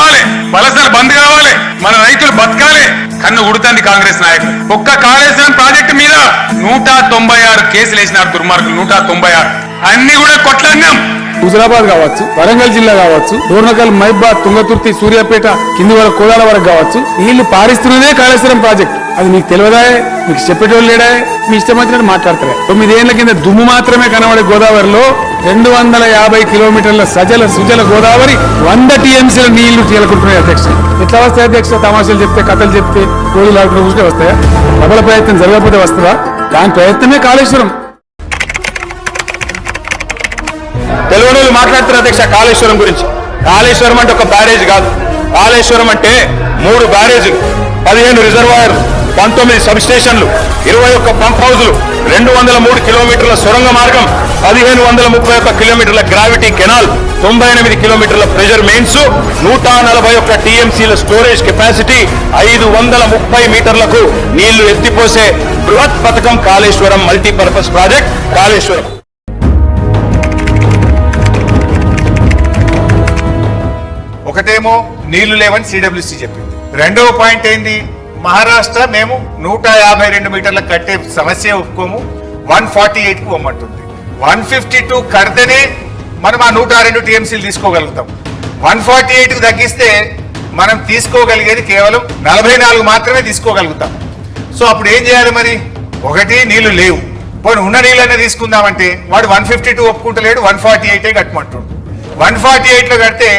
కావాలి వలసలు బంద్ కావాలి మన రైతులు బతకాలి. కన్ను ఉడుతుంది కాంగ్రెస్ నాయకులు. ఒక్క కాళేశ్వరం ప్రాజెక్టు మీద నూట తొంభై ఆరు కేసులు వేసినారు దుర్మార్గులు నూట తొంభై ఆరు. అన్ని కూడా కొట్లాడినాం. హుజరాబాద్ కావచ్చు వరంగల్ జిల్లా కావచ్చు డోర్నకల్ మైబాద్ తుంగతుర్తి సూర్యాపేట కింది వరకు కోదాల వరకు కావచ్చు నీళ్ళు పారిస్తున్నదే కాళేశ్వరం ప్రాజెక్ట్. అది మీకు తెలియదా మీకు చెప్పేటోళ్ళు లేడా మీ ఇష్టం వచ్చినట్టు మాట్లాడతారా. తొమ్మిదేళ్ళ కింద దుమ్ము మాత్రమే కనబడే గోదావరిలో రెండు వందల యాభై కిలోమీటర్ల సజల సుజల గోదావరి వంద టీఎంసీల నీళ్ళు తేలుకుంటున్నాయి అధ్యక్ష. ఎట్లా వస్తాయి అధ్యక్ష? తమాషాలు చెప్తే కథలు చెప్తే రోజులు ఆడుకుని చూస్తే వస్తాయా? ప్రబల ప్రయత్నం జరగకపోతే వస్తుందా? దాని ప్రయత్నమే కాళేశ్వరం. తెలుగులో మాట్లాడుతున్నారు అధ్యక్ష కాళేశ్వరం గురించి. కాళేశ్వరం అంటే ఒక బ్యారేజ్ కాదు. కాళేశ్వరం అంటే మూడు బ్యారేజ్ పదిహేను రిజర్వాయర్లు. పంతొమ్మిది సబ్స్టేషన్లు ఇరవై ఒక్క పంప్ హౌజులు రెండు వందల మూడు కిలోమీటర్ల సొరంగ మార్గం పదిహేను వందల ముప్పై ఒక్క కిలోమీటర్ల గ్రావిటీ కెనాల్ తొంభై ఎనిమిది కిలోమీటర్ల ప్రెజర్ మెయిన్స్ నూట నలభై ఒక్క టీఎంసీల స్టోరేజ్ కెపాసిటీ ఐదు వందల ముప్పై మీటర్లకు నీళ్ళు ఎత్తిపోసే బృహత్ పథకం కాళేశ్వరం మల్టీపర్పస్ ప్రాజెక్ట్ కాళేశ్వరం. ఒకటేమో నీళ్ళు లేవని సిడబ్ల్యూసీ చెప్పింది. రెండవ పాయింట్ ఏంది? మహారాష్ట్ర మేము నూట యాభై రెండు మీటర్ల కట్టే సమస్య ఒప్పుకోము. వన్ ఫార్టీ ఎయిట్కు పొమ్మంటుంది వన్ ఫిఫ్టీ టూ కడితేనే మనం ఆ నూట రెండు టీఎంసీలు తీసుకోగలుగుతాం. వన్ ఫార్టీ ఎయిట్కు తగ్గిస్తే మనం తీసుకోగలిగేది కేవలం నలభై నాలుగు మాత్రమే తీసుకోగలుగుతాం. సో అప్పుడు ఏం చేయాలి మరి? ఒకటి నీళ్ళు లేవు. పోనీ ఉన్న నీళ్ళనే తీసుకుందామంటే వాడు వన్ ఫిఫ్టీ టూ ఒప్పుకుంటలేడు వన్ ఫార్టీ ఎయిటే కట్టమంటుండు. వన్ ఫార్టీ ఎయిట్లో కడితే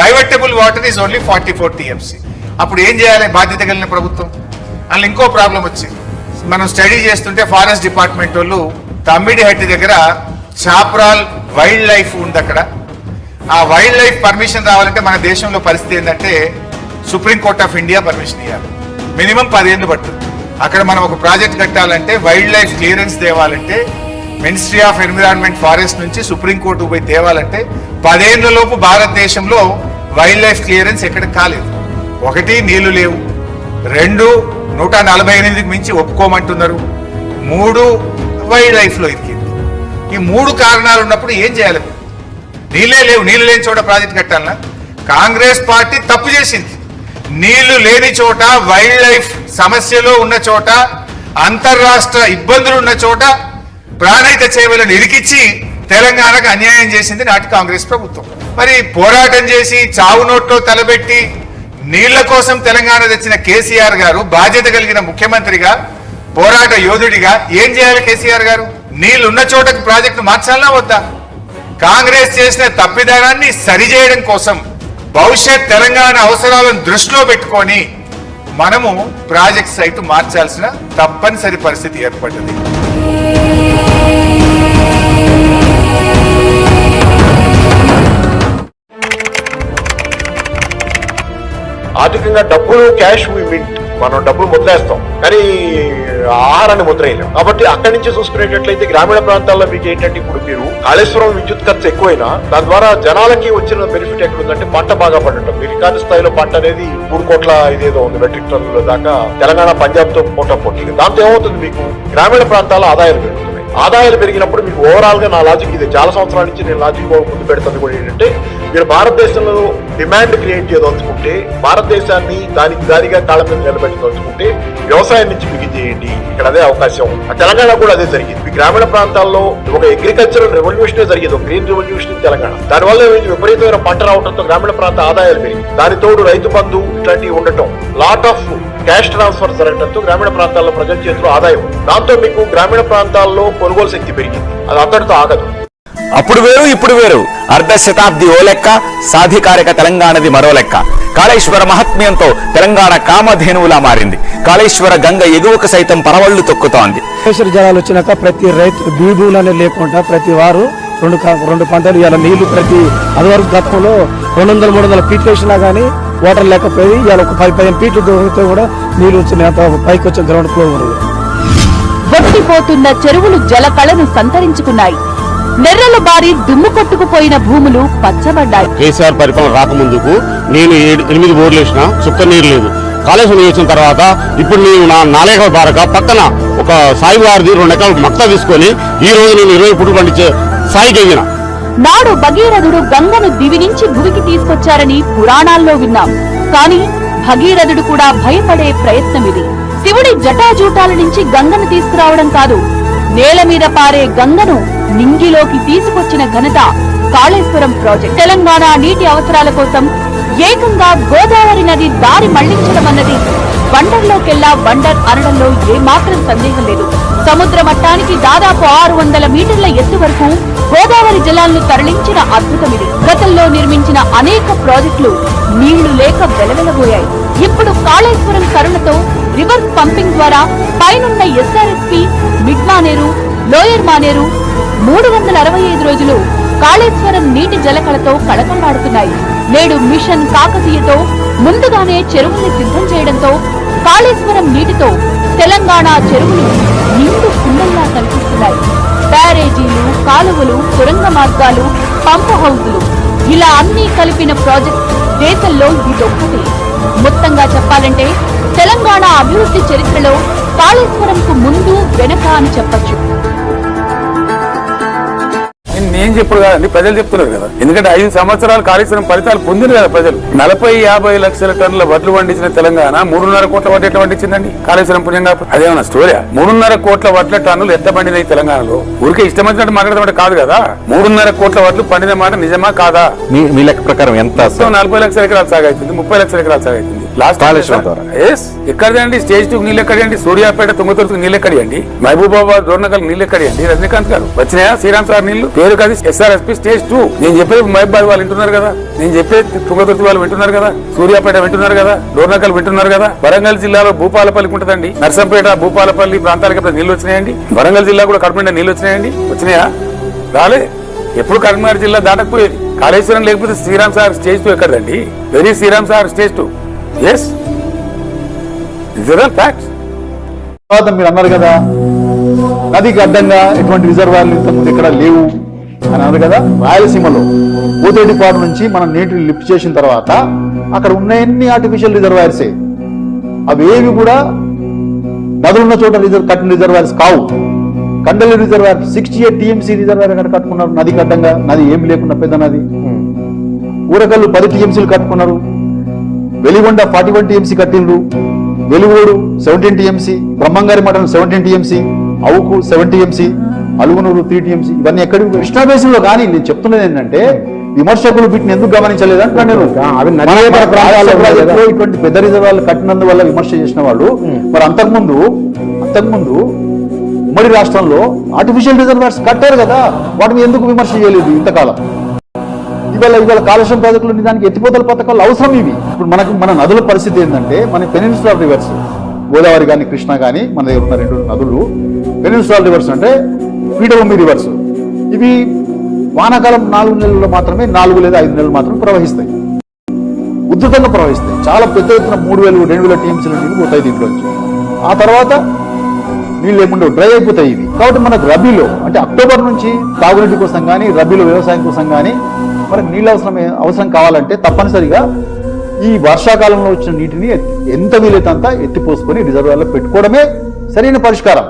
divertable water is only forty four TMC. అప్పుడు ఏం చేయాలి? బాధ్యత కలిగిన ప్రభుత్వం. అందులో ఇంకో ప్రాబ్లం వచ్చింది మనం స్టడీ చేస్తుంటే ఫారెస్ట్ డిపార్ట్మెంట్ వాళ్ళు తమ్మిడిహట్టి దగ్గర చాప్రాల్ వైల్డ్ లైఫ్ ఉంది అక్కడ ఆ వైల్డ్ లైఫ్ పర్మిషన్ రావాలంటే మన దేశంలో పరిస్థితి ఏంటంటే Supreme Court of India permission ఇవ్వాలి మినిమం పదిహేను పడుతుంది. అక్కడ మనం ఒక ప్రాజెక్ట్ కట్టాలంటే వైల్డ్ లైఫ్ క్లియరెన్స్ తేవాలంటే మినిస్ట్రీ ఆఫ్ ఎన్విరాన్మెంట్ ఫారెస్ట్ నుంచి సుప్రీం కోర్టు పోయి తేవాలంటే పదేళ్ళలోపు భారతదేశంలో వైల్డ్ లైఫ్ క్లియరెన్స్ ఎక్కడ కాలేదు. ఒకటి నీళ్ళు లేవు. రెండు నూట నలభై ఎనిమిదికి మించి ఒప్పుకోమంటున్నారు. మూడు వైల్డ్ లైఫ్లో ఇరికింది. ఈ మూడు కారణాలు ఉన్నప్పుడు ఏం చేయాలి? నీళ్ళే లేవు. నీళ్ళు లేని చోట ప్రాజెక్ట్ కట్టాలన్నా కాంగ్రెస్ పార్టీ తప్పు చేసింది. నీళ్ళు లేని చోట వైల్డ్ లైఫ్ సమస్యలో ఉన్న చోట అంతర్రాష్ట్ర ఇబ్బందులు ఉన్న చోట ప్రాణహిత చేవలను ఇరికిచ్చి తెలంగాణకు అన్యాయం చేసింది నాటి కాంగ్రెస్ ప్రభుత్వం. మరి పోరాటం చేసి చావు నోట్లో తలబెట్టి నీళ్ళ కోసం తెలంగాణ తెచ్చిన కేసీఆర్ గారు బాధ్యత కలిగిన ముఖ్యమంత్రిగా పోరాట యోధుడిగా ఏం చేయాలి కేసీఆర్ గారు? నీళ్ళున్న చోటకు ప్రాజెక్టు మార్చాలన్నా వద్దా? కాంగ్రెస్ చేసిన తప్పిదానాన్ని సరిచేయడం కోసం భవిష్యత్ తెలంగాణ అవసరాలను దృష్టిలో పెట్టుకొని మనము ప్రాజెక్ట్ సైట్ మార్చాల్సిన తప్పనిసరి పరిస్థితి ఏర్పడ్డది. ఆర్థికంగా డబ్బులు క్యాష్ మింట్. మనం డబ్బులు ముద్రేస్తాం. కానీ ఆహారాన్ని ముద్రేయలేం. కాబట్టి అక్కడి నుంచి చూసుకునేటట్లయితే గ్రామీణ ప్రాంతాల్లో మీకు ఏంటంటే ఇప్పుడు మీరు కాళేశ్వరం విద్యుత్ ఖర్చు ఎక్కువైనా దాని ద్వారా జనాలకి వచ్చిన బెనిఫిట్ ఎక్కడ ఉందంటే పంట బాగా పండటం. మీరు రికార్డు స్థాయిలో పంట అనేది మూడు కోట్ల ఇదేదో ఉంది మెట్రిక్ టన్నుల దాకా తెలంగాణ పంజాబ్తో పోటా పోటీ దాంతో ఏమవుతుంది మీకు? గ్రామీణ ప్రాంతాల ఆదాయాలు పెరుగుతున్నాయి. ఆదాయాలు పెరిగినప్పుడు మీకు ఓవరాల్గా నా లాజిక్ ఇది. చాలా సంవత్సరాల నుంచి నేను లాజిక్ ముందు పెడుతుంది కూడా ఏంటంటే మీరు భారతదేశంలో డిమాండ్ క్రియేట్ చేయదలుచుకుంటే భారతదేశాన్ని దానికి దారిగా కాళ్ళ మీద నిలబెట్టదలుచుకుంటే వ్యవసాయం నుంచి మిగిలిచేయండి ఇక్కడ అదే అవకాశం. ఆ తెలంగాణ కూడా అదే జరిగింది. మీ గ్రామీణ ప్రాంతాల్లో ఒక అగ్రికల్చరల్ రెవల్యూషన్ జరిగింది. ఒక గ్రీన్ రెవల్యూషన్ తెలంగాణ. దానివల్ల విపరీతమైన పంట రావడంతో గ్రామీణ ప్రాంత ఆదాయాలు పెరిగి దాని తోడు రైతు బంధు ఇట్లాంటివి ఉండటం లాట్ ఆఫ్ క్యాష్ ట్రాన్స్ఫర్ జరగడంతో గ్రామీణ ప్రాంతాల్లో ప్రజల చేతిలో ఆదాయం. దాంతో మీకు గ్రామీణ ప్రాంతాల్లో కొనుగోలు శక్తి పెరిగింది. అది అంతటితో ఆగదు. అప్పుడు వేరు ఇప్పుడు వేరు. అర్ధ శతాబ్ది ఓ లెక్క సాధికారిక తెలంగాణది మరో లెక్క. కాళేశ్వర మహత్మ్యంతో తెలంగాణ కామధేనువులా మారింది. కాళేశ్వర గంగ ఎగువకు సైతం పరవళ్ళు తొక్కుతోంది. కేసర జలాలు వచ్చినాక ప్రతి రైతు బీబులు అనేది లేకుండా ప్రతి వారు రెండు రెండు పంటలు ఇవాళ నీళ్ళు ప్రతి అదివరకు గతంలో రెండు వందల మూడు వందల ఫీట్లు వేసినా కానీ వాటర్ లేకపోయి ఇవాళ ఒక పది పదిహేను ఫీట్లు దొరికితే కూడా నీళ్ళు వచ్చినాయి. అంత పైకి వచ్చిన గ్రౌండ్ ఫ్లో ఉన్నది ఒట్టిపోతున్న చెరువులు జలకళను సంతరించుకున్నాయి. నెర్రల బారి దుమ్ము కొట్టుకుపోయిన భూములు పచ్చబడ్డాయి. కేసీఆర్ పరిపాలన రాకముందుకు నేను ఎనిమిది బోర్లు వేసిన చుక్క నీరు లేదు. కాళేశ్వరం వచ్చిన తర్వాత ఇప్పుడు నేను నా నాలుగవ బారక పక్కన ఒక సాయి వారిది రెండు ఎకరాలు మక్తా తీసుకొని ఈ రోజు నేను ఇరవై పుట్టు పండించే ఎదిగిన నాడు భగీరథుడు గంగను దివి నుంచి భువికి తీసుకొచ్చారని పురాణాల్లో విన్నాం. కాని భగీరథుడు కూడా భయపడే ప్రయత్నం ఇది శివుడి జటాజూటాల నుంచి గంగను తీసుకురావడం కాదు నేల మీద పారే గంగను నింగిలోకి తీసుకొచ్చిన ఘనత కాళేశ్వరం ప్రాజెక్ట్. తెలంగాణ నీటి అవసరాల కోసం ఏకంగా గోదావరి నది దారి మళ్ళించడం అన్నది వండర్లోకెల్లా వండర్ అనడంలో ఏమాత్రం సందేహం లేదు. సముద్ర మట్టానికి దాదాపు ఆరు వందల మీటర్ల ఎత్తు వరకు గోదావరి జలాలను తరలించిన అద్భుతం ఇది. గతంలో నిర్మించిన అనేక ప్రాజెక్టులు నీళ్ళు లేక వెలవెలబోయాయి. ఇప్పుడు కాళేశ్వరం కరుణతో రివర్స్ పంపింగ్ ద్వారా పైనున్న SRSP mid Maneru lower Maneru మూడు వందల అరవై ఐదు రోజులు కాళేశ్వరం నీటి జలకళతో కళకళలాడుతున్నాయి. నేడు మిషన్ కాకతీయతో ముందుగానే చెరువుల్ని సిద్ధం చేయడంతో కాళేశ్వరం నీటితో తెలంగాణ చెరువులు నిండు కుండల్లా కనిపిస్తున్నాయి బ్యారేజీలు కాలువలు సొరంగ మార్గాలు పంప్ హౌజులు ఇలా అన్ని కలిపిన ప్రాజెక్ట్ దేశంలో ఇదొక్కటే. మొత్తంగా చెప్పాలంటే తెలంగాణ అభివృద్ధి చరిత్రలో కాళేశ్వరంకు ముందు వెనక అని చెప్పొచ్చు. నేను- చెప్పుడు కాదండి ప్రజలు చెప్తున్నారు కదా. ఎందుకంటే ఐదు సంవత్సరాలు కాళేశ్వరం ఫలితాలు పొందిరు కదా ప్రజలు. నలభై యాభై లక్షల టన్నుల వడ్లు పండించిన తెలంగాణ మూడున్నర కోట్ల వడ్లు ఎట్లా పండించిందండి? కాళేశ్వరం పుణ్యం కాకపోతే అదేమన్నా స్టోరీ మూడున్నర కోట్ల వడ్ల టన్నులు ఎంత పండినాయి తెలంగాణలో? ఊరికే ఇష్టం వచ్చినట్టు మాట్లాడడం కాదు కదా? మూడున్నర కోట్ల వడ్లు పండిన మాట నిజమా కాదా? మీ మీ లెక్క ప్రకారం ఎంత నలభై లక్షల ఎకరాలు సాగు అవుతుంది ముప్పై లక్షల ఎకరాలు సాగు అవుతుంది. లాస్ట్. ఎస్ ఎక్కడండి స్టేజ్ టూ నీళ్ళు ఎక్కడండి సూర్యాపేట తుంగతుర్తికి నీళ్ళు ఎక్కడియండి మహబూబాబాద్ డోర్నకల్ నీళ్ళు ఎక్కడియండి రజనీకాంత్ గారు. వచ్చినాయా? శ్రీరామ్ సార్ నీళ్ళు పేరు కాదు ఎస్ఆర్ఎస్పీ స్టేజ్ టూ నేను చెప్పేది మహబూబాద్ వాళ్ళు వింటున్నారు కదా. నేను చెప్పేది తుంగతుర్తి వాళ్ళు వింటున్నారు కదా. సూర్యాపేట వింటున్నారు కదా. డోర్నకల్ వింటున్నారు కదా. వరంగల్ జిల్లాలో భూపాలపల్లికి ఉంటుందండి. నర్సంపేట భూపాలపల్లి ప్రాంతాలకు ఎప్పుడు నీళ్ళు వచ్చినాయండి? వరంగల్ జిల్లా కూడా కడుపు నీళ్ళు వచ్చినాయండి? వచ్చినాయా? రాలే. ఎప్పుడు కరీంనగర్ జిల్లా దాటకపోయేది. కాళేశ్వరం లేకపోతే శ్రీరామ్ సార్ స్టేజ్ టూ ఎక్కడండి very Sriram sir stage two yes facts తర్వాత మీరు అన్నారు కదా నదికి అడ్డంగా ఎటువంటి రిజర్వాయర్లు ఇంతకుముందు ఇక్కడ లేవు అని అన్నారు కదా రాయలసీమలో ఊతేటిపాడు నుంచి మనం నీటిని లిఫ్ట్ చేసిన తర్వాత అక్కడ ఉన్నన్ని ఆర్టిఫిషియల్ రిజర్వాయర్సే అవి ఏవి కూడా నదులున్న చోట రిజర్వ్ కట్టిన రిజర్వాయర్స్ కావు. Kandali reservoir sixty eight TMC reservoir అక్కడ కట్టుకున్నారు? నదికి అడ్డంగా నది ఏమి లేకుండా పెద్ద నది. ఊరకల్లు పది టీఎంసీలు కట్టుకున్నారు. వెలిగొండ ఫార్టీ వన్ టీఎంసీ కట్టిండ్రు. వెలుగోడు సెవెంటీన్ టీఎంసీ బ్రహ్మంగారి మఠం seventeen TMC Avuku seven TMC Alugunuru three TMC ఇవన్నీ ఎక్కడి కృష్ణా బేసిన్లో కానీ నేను చెప్తున్నది ఏంటంటే విమర్శకులు వీటిని ఎందుకు గమనించలేదు అంటున్నా నేను అవి మన నదీతర ప్రాంతాల్లో ఉన్నాయి కదా. ప్రాజెక్టులో ఇటువంటి పెద్ద రిజర్వాయర్లు కట్టినందువల్ల విమర్శ చేసిన వాళ్ళు మరి అంతకుముందు అంతకుముందు ఉమ్మడి రాష్ట్రంలో ఆర్టిఫిషియల్ రిజర్వాయర్స్ కట్టారు కదా వాటిని ఎందుకు విమర్శ చేయలేదు ఇంతకాలం? ఇవాళ ఇవాళ కాలుష్యం ప్రాజెక్టులు దానికి ఎత్తిపోతల పథకాలు అవసరం ఇవి. ఇప్పుడు మనకు మన నదుల పరిస్థితి ఏంటంటే మన పెనిన్సులర్ రివర్స్ గోదావరి కానీ కృష్ణ కానీ మన దగ్గర ఉన్న రెండు నదులు పెనిన్సులర్ రివర్స్ అంటే పీఠభూమి రివర్స్. ఇవి వానాకాలం నాలుగు నెలల్లో మాత్రమే నాలుగు లేదా ఐదు నెలలు మాత్రమే ప్రవహిస్తాయి. ఉధృతంగా ప్రవహిస్తాయి. చాలా పెద్ద ఎత్తున మూడు వేలు రెండు వేల టీఎంసీల నీళ్ళు పోతాయి దీంట్లోంచి ఆ తర్వాత నీళ్ళు ఏముండవు డ్రై అయిపోతాయి ఇవి. కాబట్టి మనకు రబీలో అంటే అక్టోబర్ నుంచి తాగునీటి కోసం కానీ రబీలో వ్యవసాయం కోసం కానీ మనకు నీళ్ళు అవసరం అవసరం కావాలంటే తప్పనిసరిగా ఈ వర్షాకాలంలో వచ్చిన నీటిని ఎంత వీలైతే అంతా ఎత్తిపోసుకొని రిజర్వాయర్లో పెట్టుకోవడమే సరైన పరిష్కారం.